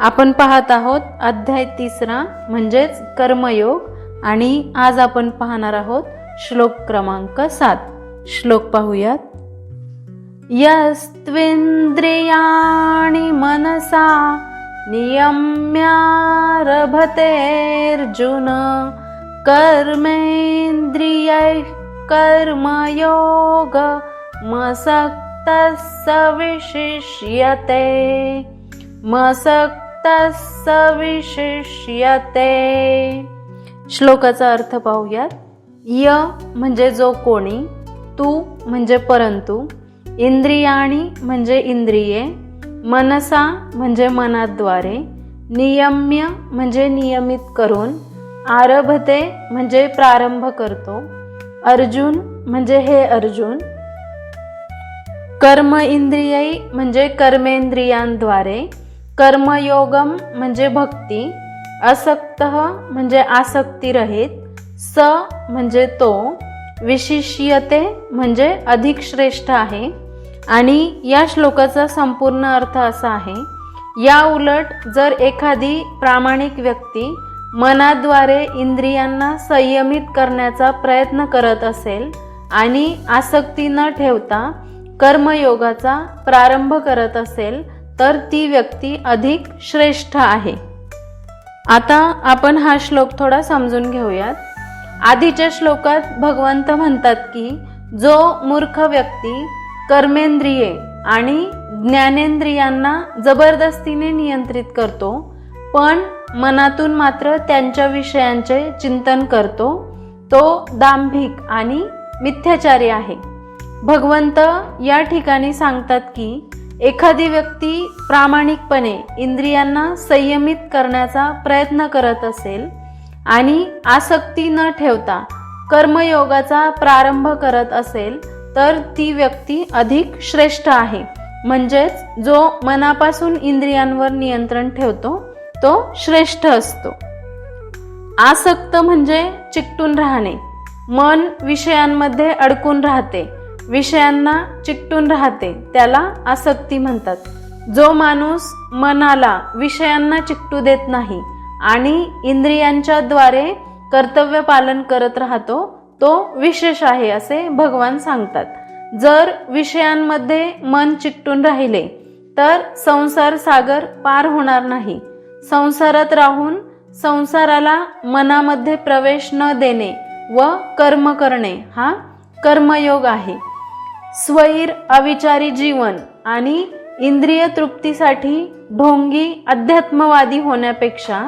आपण पाहत आहोत अध्याय तिसरा म्हणजेच कर्मयोग आणि आज आपण पाहणार आहोत श्लोक क्रमांक सात. श्लोक पाहूयात. यस्त्विन्द्रियाणि मनसा नियम्यारभतेऽर्जुन कर्मेन्द्रियैः कर्मयोग मसक्तः स विशिष्यते श्लोकाचा अर्थ पाहूयात. य म्हणजे जो कोणी तू म्हणजे परंतु इंद्रियाणी म्हणजे इंद्रिये मनसा म्हणजे मनाद्वारे नियम्य म्हणजे नियमित करून आरभते म्हणजे प्रारंभ करतो अर्जुन म्हणजे हे अर्जुन कर्म इंद्रिय म्हणजे कर्मेंद्रियांद्वारे कर्मयोगम म्हणजे भक्ती असक्त म्हणजे आसक्ती रहित स म्हणजे तो विशिष्यते म्हणजे अधिक श्रेष्ठ आहे. आणि या श्लोकाचा संपूर्ण अर्थ असा आहे या उलट जर एखादी प्रामाणिक व्यक्ती मनाद्वारे इंद्रियांना संयमित करण्याचा प्रयत्न करत असेल आणि आसक्ती न ठेवता कर्मयोगाचा प्रारंभ करत असेल तर ती व्यक्ती अधिक श्रेष्ठ आहे. आता आपण हा श्लोक थोडा समजून घेऊयात. आधीच्या श्लोकात भगवंत म्हणतात की जो मूर्ख व्यक्ती कर्मेंद्रिये आणि ज्ञानेंद्रियांना जबरदस्तीने नियंत्रित करतो पण मनातून मात्र त्यांच्या विषयांचे चिंतन करतो तो दांभिक आणि मिथ्याचारी आहे. भगवंत या ठिकाणी सांगतात की एखादी व्यक्ती प्रामाणिकपणे इंद्रियांना संयमित करण्याचा प्रयत्न करत असेल आणि आसक्ती न ठेवता कर्मयोगाचा प्रारंभ करत असेल तर ती व्यक्ती अधिक श्रेष्ठ आहे. म्हणजेच जो मनापासून इंद्रियांवर नियंत्रण ठेवतो तो श्रेष्ठ असतो. आसक्त म्हणजे चिकटून राहणे. मन विषयांमध्ये अडकून राहते. विषयांना चिकटून राहते त्याला आसक्ती म्हणतात. जो माणूस मनाला विषयांना चिकटू देत नाही आणि इंद्रियांच्या द्वारे कर्तव्य पालन करत राहतो तो विशेष आहे असे भगवान सांगतात. जर विषयांमध्ये मन चिकटून राहिले तर संसार सागर पार होणार नाही. संसारात राहून संसाराला मनामध्ये प्रवेश न देणे व कर्म करणे हा कर्मयोग आहे. स्वैर अविचारी जीवन आणि इंद्रिय तृप्तीसाठी ढोंगी अध्यात्मवादी होण्यापेक्षा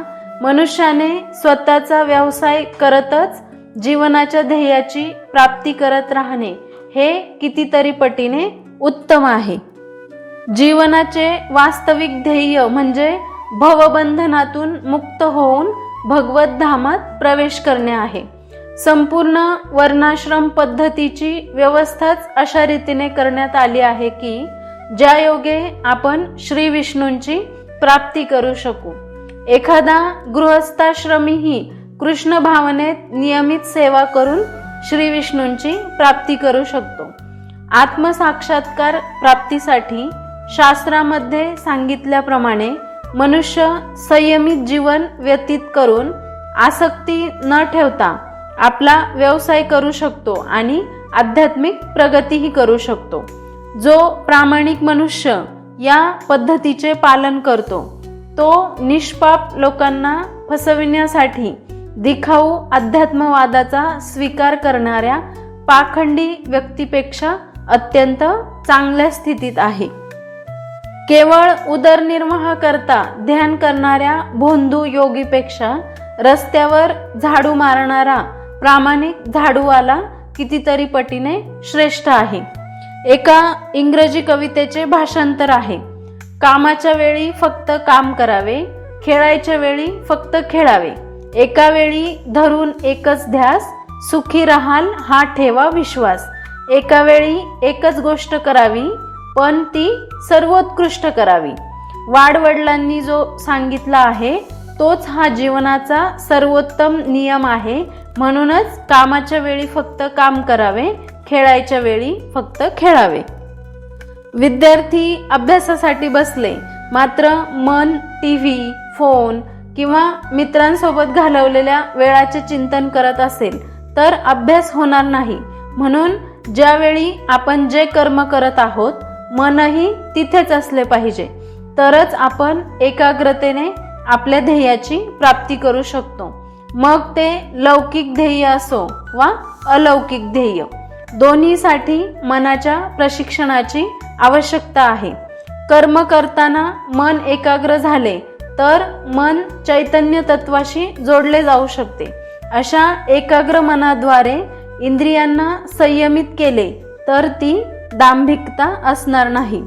मनुष्याने स्वतःचा व्यवसाय करतच जीवनाच्या ध्येयाची प्राप्ती करत राहणे हे कितीतरी पटीने उत्तम आहे. जीवनाचे वास्तविक ध्येय म्हणजे भवबंधनातून मुक्त होऊन भगवत धामात प्रवेश करणे आहे. संपूर्ण वर्णाश्रम पद्धतीची व्यवस्थाच अशा रीतीने करण्यात आली आहे की ज्या योगे आपण श्री विष्णूंची प्राप्ती करू शकू. एखादा गृहस्थाश्रमीही कृष्ण भावनेत नियमित सेवा करून श्री विष्णूंची प्राप्ती करू शकतो. आत्मसाक्षात्कार प्राप्तीसाठी शास्त्रामध्ये सांगितल्याप्रमाणे मनुष्य संयमित जीवन व्यतीत करून आसक्ती न ठेवता आपला व्यवसाय करू शकतो आणि आध्यात्मिक प्रगतीही करू शकतो. जो प्रामाणिक मनुष्य या पद्धतीचे पालन करतो तो निष्पाप लोकांना फसविण्यासाठी दिखाऊ अध्यात्मवादाचा स्वीकार करणाऱ्या पाखंडी व्यक्तीपेक्षा अत्यंत चांगल्या स्थितीत आहे. केवळ उदरनिर्वाह करता ध्यान करणाऱ्या भोंदू योगीपेक्षा रस्त्यावर झाडू मारणारा प्रामाणिक झाडूवाला कितीतरी पटीने श्रेष्ठ आहे. एका इंग्रजी कवितेचे भाषांतर आहे. कामाच्या वेळी फक्त काम करावे खेळायच्या वेळी फक्त खेळावे. एका वेळी धरून एकच ध्यास सुखी राहाल हा ठेवा विश्वास. एका वेळी एकच गोष्ट करावी पण ती सर्वोत्कृष्ट करावी. वाडवडिलांनी जो सांगितला आहे तोच हा जीवनाचा सर्वोत्तम नियम आहे. म्हणूनच कामाच्या वेळी फक्त काम करावे खेळायच्या वेळी फक्त खेळावे. विद्यार्थी अभ्यासासाठी बसले मात्र मन टी व्ही फोन किंवा मित्रांसोबत घालवलेल्या वेळाचे चिंतन करत असेल तर अभ्यास होणार नाही. म्हणून ज्यावेळी आपण जे कर्म करत आहोत मनही तिथेच असले पाहिजे. तरच आपण एकाग्रतेने आपल्या ध्येयाची प्राप्ती करू शकतो. मग ते लौकिक ध्येय असो वा अलौकिक ध्येय. दोन्हीसाठी मनाच्या प्रशिक्षणाची आवश्यकता आहे. कर्म करताना मन एकाग्र झाले तर मन चैतन्य तत्वाशी जोडले जाऊ शकते. अशा एकाग्र मनाद्वारे इंद्रियांना संयमित केले तर ती दांभिकता असणार नाही.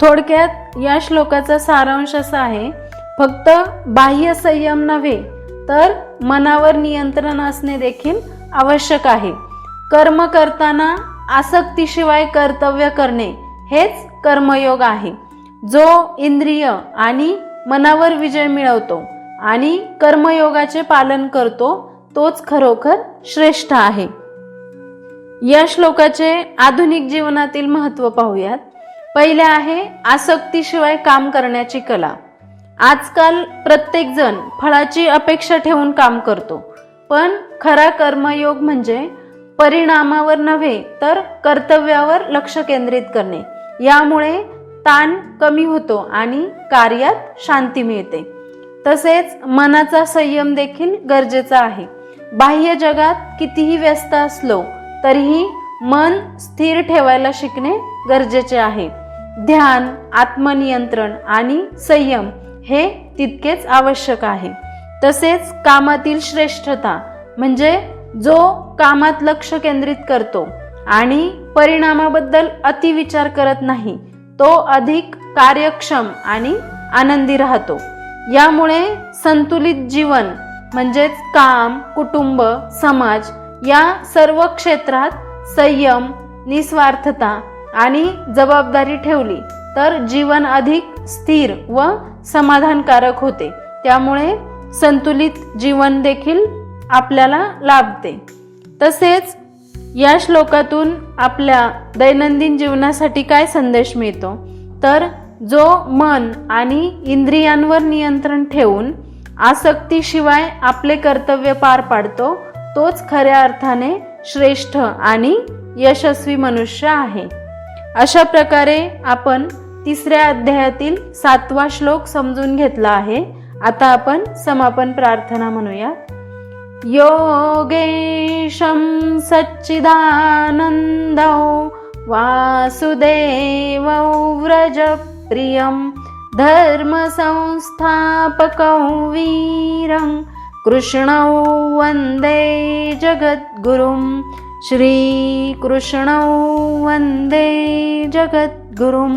थोडक्यात या श्लोकाचा सारांश असा आहे फक्त बाह्य संयम नव्हे तर मनावर नियंत्रण असणे देखील आवश्यक आहे. कर्म करताना आसक्तीशिवाय कर्तव्य करणे हेच कर्मयोग आहे. जो इंद्रिय आणि मनावर विजय मिळवतो आणि कर्मयोगाचे पालन करतो तोच खरोखर श्रेष्ठ आहे. या श्लोकाचे आधुनिक जीवनातील महत्त्व पाहूयात. पहिले आहे आसक्तीशिवाय काम करण्याची कला. आजकाल प्रत्येकजण फळाची अपेक्षा ठेवून काम करतो. पण खरा कर्मयोग म्हणजे परिणामावर नव्हे तर कर्तव्यावर लक्ष केंद्रित करणे. यामुळे ताण कमी होतो आणि कार्यात शांती मिळते. तसेच मनाचा संयम देखील गरजेचा आहे. बाह्य जगात कितीही व्यस्त असलो तरीही मन स्थिर ठेवायला शिकणे गरजेचे आहे. ध्यान आत्मनियंत्रण आणि संयम हे तितकेच आवश्यक आहे. तसेच कामातील श्रेष्ठता म्हणजे जो कामात लक्ष केंद्रित करतो आणि परिणामाबद्दल अतिविचार करत नाही तो अधिक कार्यक्षम आणि आनंदी राहतो. यामुळे संतुलित जीवन म्हणजेच काम कुटुंब समाज या सर्व क्षेत्रात संयम निस्वार्थता आणि जबाबदारी ठेवली तर जीवन अधिक स्थिर व समाधानकारक होते. त्यामुळे संतुलित जीवन देखील आपल्याला लाभते. तसेच या श्लोकातून आपल्या दैनंदिन जीवनासाठी काय संदेश मिळतो? तर जो मन आणि इंद्रियांवर नियंत्रण ठेवून आसक्तीशिवाय आपले कर्तव्य पार पाडतो तोच खऱ्या अर्थाने श्रेष्ठ आणि यशस्वी मनुष्य आहे. अशा प्रकारे आपण तिसऱ्या अध्यायातील सातवा श्लोक समजून घेतला आहे. आता आपण समापन प्रार्थना म्हणूया योगेशं सच्चिदानन्दौ वासुदेवौ व्रजप्रियं धर्मसंस्थापकौ वीरं कृष्णौ वन्दे जगद्गुरुं श्रीकृष्णौ वन्दे जगद्गुरुं